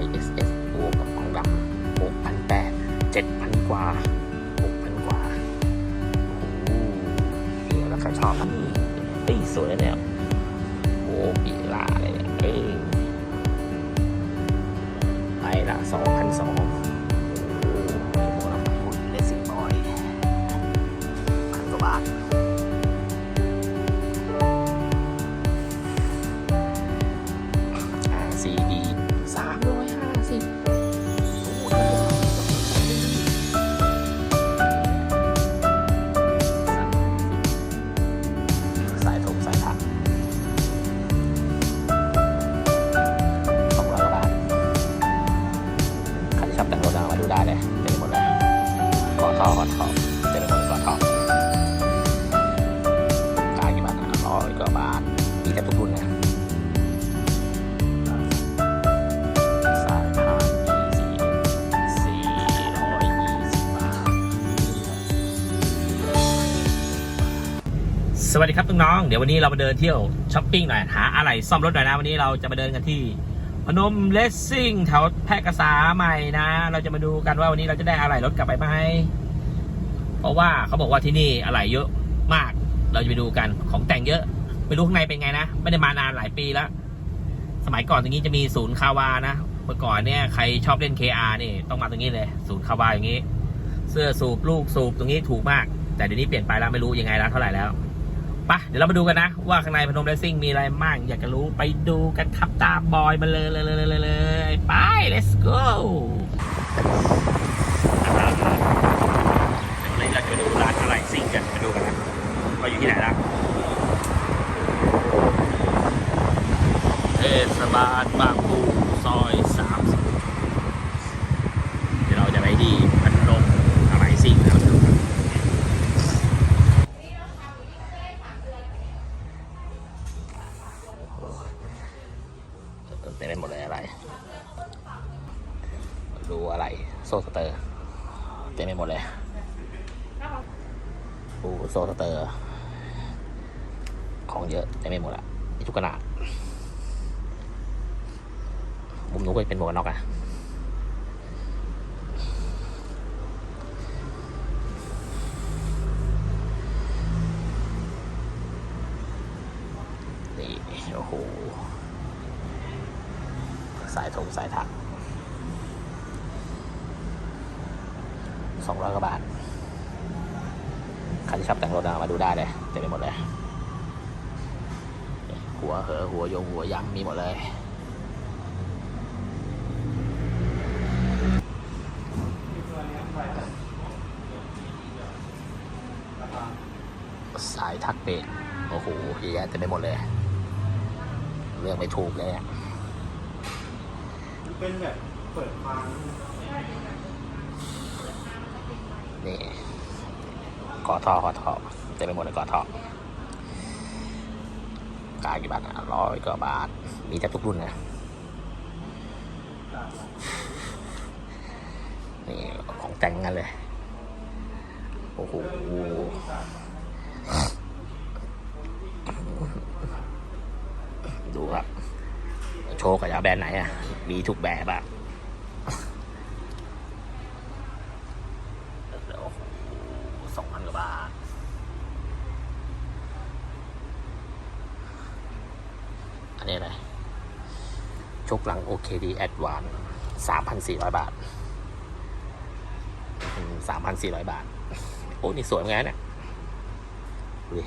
YSS บวกกับของดำหกพันแปดเจ็ดพันกว่าหกพันกว่าโอ้โหเดี๋ยวแล้วก็ชอบเฮ้ยสวยนะเนี่ยโอ้ปีลาเลยเนี่ยเอ้ยไปละสองพันสอง ทอก่อท่อเต็มไปหมดเก่อท่อกายกี่บาทนะร้อยกว่าบาทมีแต่ทุกรุ่นนะสายพานสี่ร้อยยี่สิบบาทสวัสดีครับน้องๆเดี๋ยววันนี้เรามาเดินเที่ยวช้อปปิ้งหน่อยหาอะไรซ่อมรถหน่อยนะวันนี้เราจะมาเดินกันที่พนมเลสซิ่งแถวแพร่กษาใหม่นะ เราจะมาดูกันว่าวันนี้เราจะได้อะไรรถกลับไปไหม เพราะว่าเขาบอกว่าที่นี่อะไรเยอะมาก เราจะไปดูกันของแต่งเยอะ ไม่รู้ข้างในเป็นไงนะ ไม่ได้มานานหลายปีแล้ว สมัยก่อนตรงนี้จะมีศูนย์คาวานะเมื่อก่อนเนี่ยใครชอบเล่น KR นี่ต้องมาตรงนี้เลย ศูนย์คาวาอย่างนี้ เสื้อสูบลูกสูบตรงนี้ถูกมาก แต่เดี๋ยวนี้เปลี่ยนไปแล้วไม่รู้ยังไงแล้วเท่าไหร่แล้วไปะเดี๋ยวเรามาดูกันนะ ว่าข้างในพนมเรซซิ่งมีอะไรบ้างอยากจะรู้ไปดูกันครับตามบอยมาเลยเลยเลยเลยเลยไป let's go เดี๋ยวเราจะ ไปดูร้านอะไรซิ่งกันไปดูกันนะว่าอยู่ที่ไหนละเทศบาลบางปูซอย 30 เดี๋ยวเราจะไปที่พันลมอะไรซิ่งนะครับเต็มไปหมดเลยอะไร ดูอะไร โซสเตอร์ เต็มไปหมดเลยปูโซสเตอร์ ของเยอะเต็มไปหมดอะมีทุกขนาด มุมนู้นก็เป็นหมวกกันน็อกอะนี่โอ้โหสายถงสายถักสองร้อยกว่าบาทใครที่ชอบแต่งรถมาดูได้เลยเต็มไปหมดเลย หัวเหอหัวยงหัวยังมีหมดเลย สายทักเบรกโอ้โหเฮียอะเต็มไปหมดเลย เรื่องไม่ถูกเลยอะเป็นแบบเปิดฟังนี่กอท่อกอท่อเต็มไปหมดเลยกอท่อกกายกี่บาทอะร้อยกว่าบาท มีแต่ทุกรุ่นนะนี่ของแต่งงั้นเลย โอ้โห ดูครับโชว์กับยาแบรนด์ไหนอะ มีทุกแบบอะสองพันกว่าบาทอันนี้อะไรชกหลัง OKD Advance สามพันสี่ร้อยบาทสามพันสี่ร้อยบาท โอ้ นี่สวยเหมือนกันเนี่ยดูดิ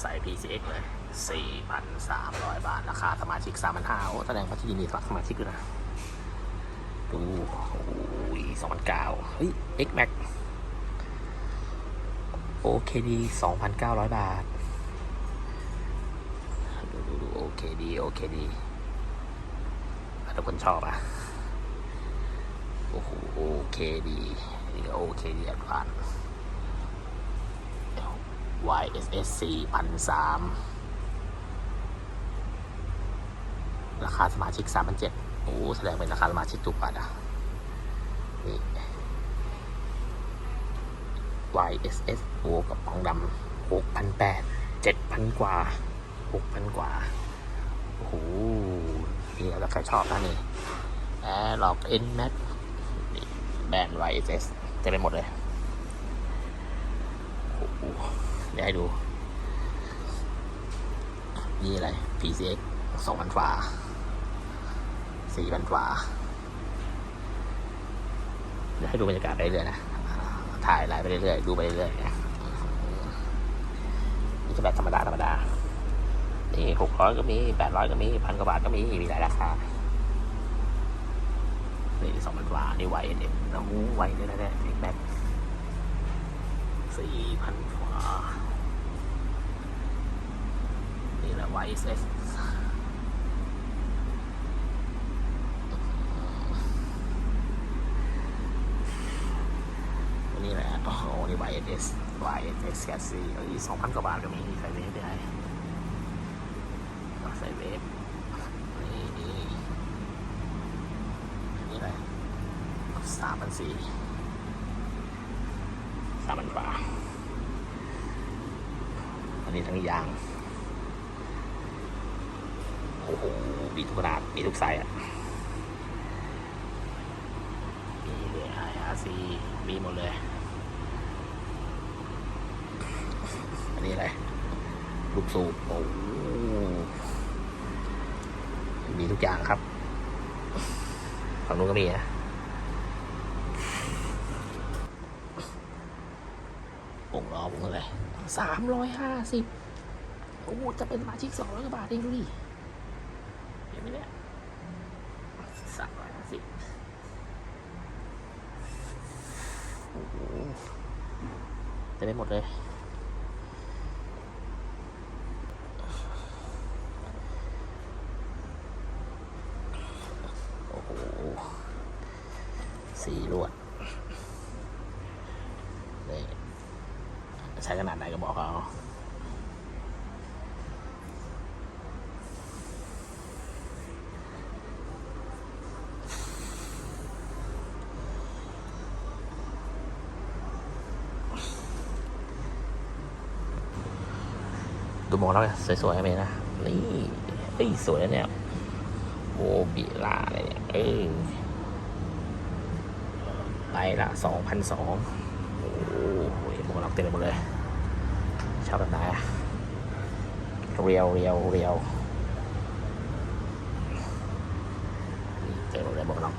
ใส่ PCX เลยสี่พันสามร้อยบาท ราคาสมาชิกสามพันห้าโอ้แสดงว่าที่นี่มีสมาชิกด้วยนะ ดู โอ้ยสองพันเฮ้ย X Max โอเคดีสองพันเก้าร้อยบาท ดูดูดูโอเคดี โอเคดีทุกคนชอบอะ โอ้โห โอเคดีนี่โอเคดีแอดวาน YSS สี่พันสามราคาสมาชิกสามพันเจ็ดโอ้แสดงเป็นราคาสมาชิกถูกกว่าอะนี่ YSS โอ้กับของดำหกพันแปดเจ็ดพันกว่าหกพันกว่า โอ้โหนี่แล้วใครชอบนะนี่แอร์ล็อกเอ็นแม็กแบรนด์ไวเอสเต็มไปหมดเลยโอ้โห เดี๋ยวให้ดู นี่อะไร PCX สองพันฝาสี่พันฝาเดี๋ยวให้ดูบรรยากาศไปเรื่อยนะ ถ่ายไลฟ์ไปเรื่อยดูไปเรื่อยนะนี่จะแบบธรรมดาธรรมดา นี่หกร้อยก็มีแปดร้อยก็มีพันกว่าบาทก็มี มีหลายราคา นี่สองพันกว่านี่ไวเอ็นแล้วไวเลยนะเนี่ยแบ็คสี่พันกว่า นี่แหละไวเอสนี่แหละโอ้โหนี่ไวเอสไวเอสแคสซี่อ้ยสองพันกว่าบาทก็มีใส่เวฟได้ใส่เวฟนี่นี่นี่อะไรสามพันสี่สามพันกว่า อันนี้ทั้งยาง โอ้โหมีทุกขนาดมีทุกไซส์อะมีเลยไออาร์ซีมีหมดเลย อันนี้อะไร ลูกสูบโอ้โหมีทุกอย่างครับฝั่งนู้นก็มีนะปุ่งล้อปุ่งอะไร สามร้อยห้าสิบโอ้โหจะเป็นมาชิกสองร้อยกว่าบาทเองดูดิเห็นไหมเนี่ยสามร้อยห้าสิบโอ้โหจะได้หมดเลยโอ้โหสีลวดนี่ ใช้ขนาดไหนก็บอกเขาดูมองแล้วสวยๆไหมนะ นี่เฮ้ยสวยนะเนี่ยโอบิลาอะไรเนี่ยเออไปละสองพันสองโอ้โวกกันน็อกเต็มหมดเลยชอบแบบไหนเรียวเรียวเรียวเต็มหมดเลยหมวกกันน็อก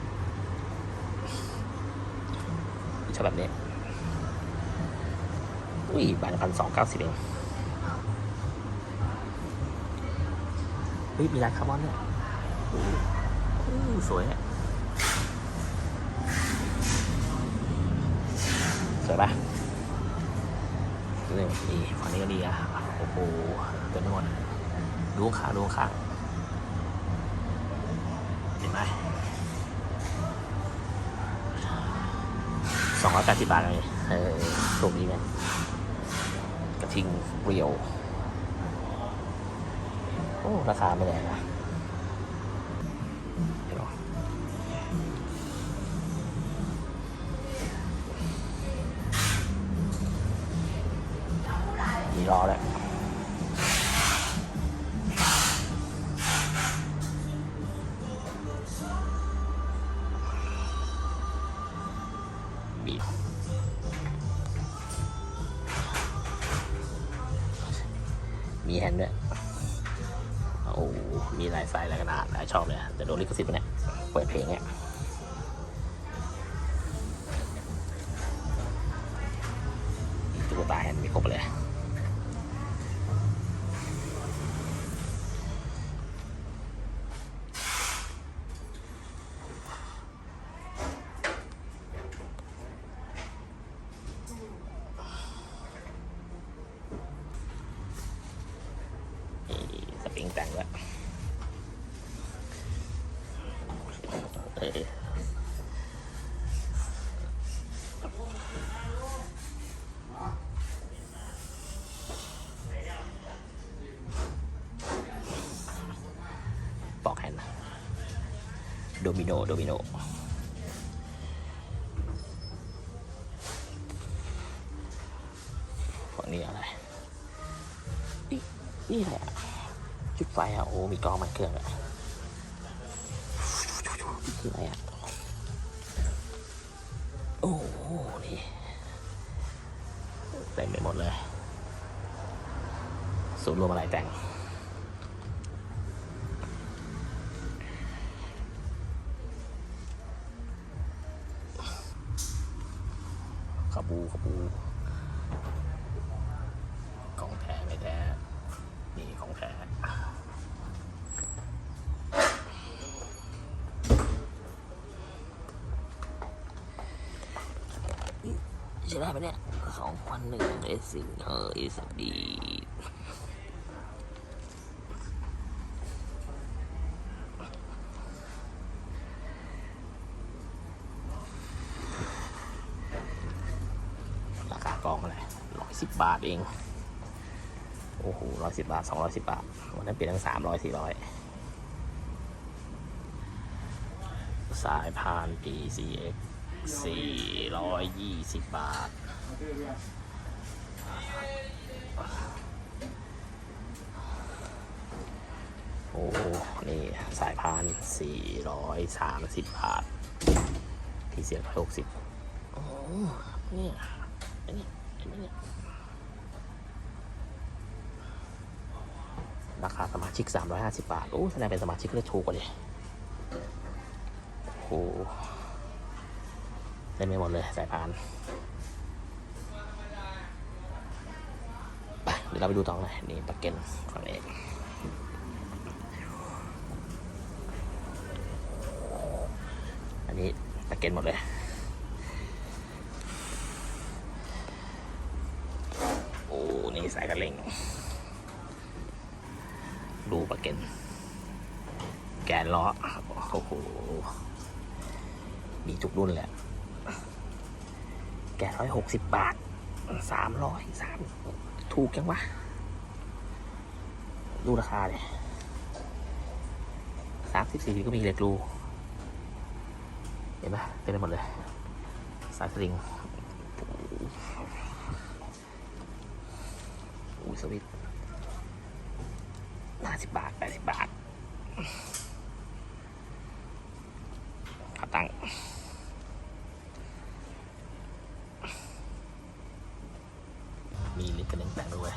ชอบแบบนี้อุ้ยบาทพันสองเก้าสิบเองมีลายคาร์บอนเนี่ยสวยอะสวยปะ นี่นี่ฝั่งนี้ก็ดีอะโอ้โหเต็มไปหมดดูข้าดูข้างเห็นไหมสองร้อยแปดสิบบาทเลยเออถูกดีไหมกระทิงเรียว โอ้ ราคาไม่แรงนะ เห็นหรอมีรอแล้วมีแฮนด์ด้วยโอ้มีหลายไซส์หลายขนาดหลายชอบเลยอะแต่โดนลิขสิทธิ์ปะเนี่ย เปิดเพลงเนี่ย มิโนโดมิโนฝั่งนี้อะไรนี่นี่แหละจุดไฟอะ โอ้ มีกองมันเครื่องอะคืออะไรอะ โอ้โหนี่เต็มไปหมดเลยศูนย์รวมอะไรแต่ง นี่ของแท้ใช่ได้ไหมเนี่ยสองพันหนึ่งเอสิงเออเอสดีราคากองอะไรร้อยสิบบาทเอง โอ้โหร้อยสิบบาทสองร้อยสิบบาท วันนั้นเปลี่ยนทั้งสามร้อยสี่ร้อยสายพาน PCX สี่ร้อยยี่สิบบาท โอ้ นี่ สายพานสี่ร้อยสามสิบบาทที่เสียร้อยหกสิบโอ้ เนี่ยอันนี้อันนี้เนี่ย ราคาสมาชิก 350 บาท โอ้แสดงเป็นสมาชิกก็เลยถูกกว่าเลยโอ้เต็มไปหมดเลยสายพานไปเดี๋ยวเราไปดูต่อเลยนี่ปลาเก็นฝั่งนี้อันนี้ปลาเก็นหมดเลยโอ้นี่สายกระเล่ง ดูปลาเก็นแกนล้อโอ้โหมีทุกรุ่นแหละ แกร้อยหกสิบบาทสามร้อยสามถูกจังวะ ดูราคาเลยสามสิบสี่ก็มีเหล็กรู เห็นไหมเต็มไปหมดเลย สายสลิงอู้สวิต สิบบาทแปดสิบบาทขาตั้งมีลิฟต์กระเด็นแต่งด้วย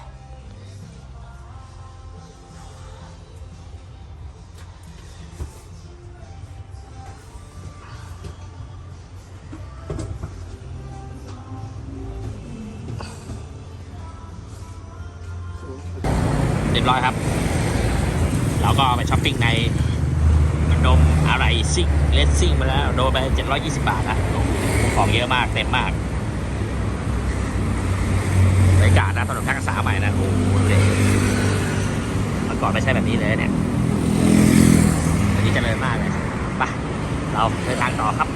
เรียบร้อยครับ เราก็ไปช้อปปิ้งในนมอะไรซิ่งเลสซิ่งมาแล้วโดนไป 720 บาทนะของเยอะมากเต็มมากบรรยากาศนะถนนแพร่กษาใหม่นะโอ้โหดูดิเมื่อก่อนไม่ใช่แบบนี้เลยเนี่ยอันนี้เจริญมากเลยไปเราเดินทางต่อครับ